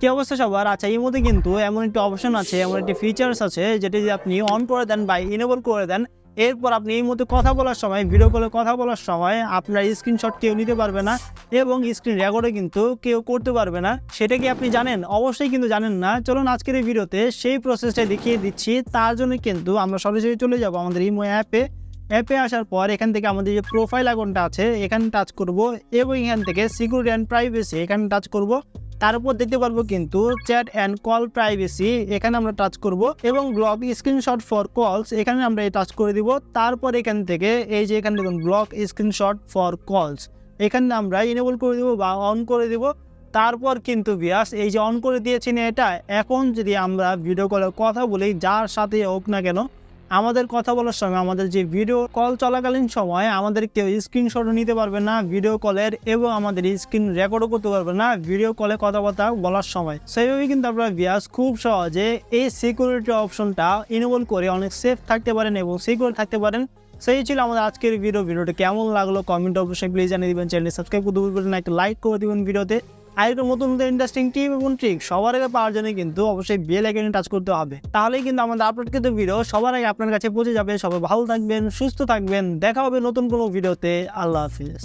কি অবস্থা সবার? আচ্ছা এই মধ্যে কিন্তু এমন একটি অপশন আছে, এমন একটি ফিচার্স আছে, যেটি যদি আপনি অন করে দেন বা ইনেবল করে দেন, এরপর আপনি এই মধ্যে কথা বলার সময় ভিডিও কলে কথা বলার সময় আপনার স্ক্রিনশট কেউ নিতে পারবে না এবং স্ক্রিন রেকর্ডে কিন্তু কেউ করতে পারবে না। সেটা কি আপনি জানেন? অবশ্যই কিন্তু জানেন না। চলুন আজকের এই ভিডিওতে সেই প্রসেসটা দেখিয়ে দিচ্ছি। তার জন্য কিন্তু আমরা সরাসরি চলে যাব আমাদের ইমো অ্যাপে অ্যাপে আসার পর এখান থেকে আমাদের যে প্রোফাইল আইকনটা আছে, এখানে টাচ করব এবং এখান থেকে সিকিউরিটি অ্যান্ড প্রাইভেসি এখানে টাচ করব। তারপর দেখতে পারব কিন্তু চ্যাট অ্যান্ড কল প্রাইভেসি এখানে আমরা টাচ করব এবং ব্লক স্ক্রিনশট ফর কলস এখানে আমরা এই টাচ করে দিব। তারপর এখান থেকে, এই যে এখানে দেখুন ব্লক স্ক্রিনশট ফর কলস এখানে আমরা ইনেবল করে দিব বা অন করে দিব। তারপর কিন্তু বিয়াস এই যে অন করে দিয়েছি না এটা, এখন যদি আমরা ভিডিও কলে কথা বলি, যার সাথে হোক না কেন আমাদের কথা বলার সময় আমাদের যে ভিডিও কল চলাকালীন সময় আমাদের কেউ স্ক্রিনশটও নিতে পারবে না ভিডিও কলের এবং আমাদের স্ক্রিন রেকর্ডও করতে পারবে না ভিডিও কলে কথাবার্তা বলার সময়। সেইভাবে কিন্তু আপনারা বিয়াস খুব সহজে এই সিকিউরিটি অপশনটা ইনেবল করে অনেক সেফ থাকতে পারেন এবং সিকিউর থাকতে পারেন। সেই ছিল আমাদের আজকের ভিডিও ভিডিওটা কেমন লাগল? কমেন্ট অবশ্যই প্লিজ জানিয়ে দিবেন। চ্যানেল সাবস্ক্রাইব করতে ভুলবেন না। একটা লাইক করে দিবেন ভিডিওতে একটা নতুন নতুন ইন্টারেস্টিং টিপ এবং ট্রিক সবার আগে পাওয়ার জন্য কিন্তু অবশ্যই বেল আইকনে টাচ করতে হবে। তাহলেই কিন্তু আমাদের আপলোড কিন্তু ভিডিও সবার আগে আপনার কাছে পৌঁছে যাবে। সবাই ভালো থাকবেন, সুস্থ থাকবেন। দেখা হবে নতুন কোনো ভিডিওতে আল্লাহ হাফিজ।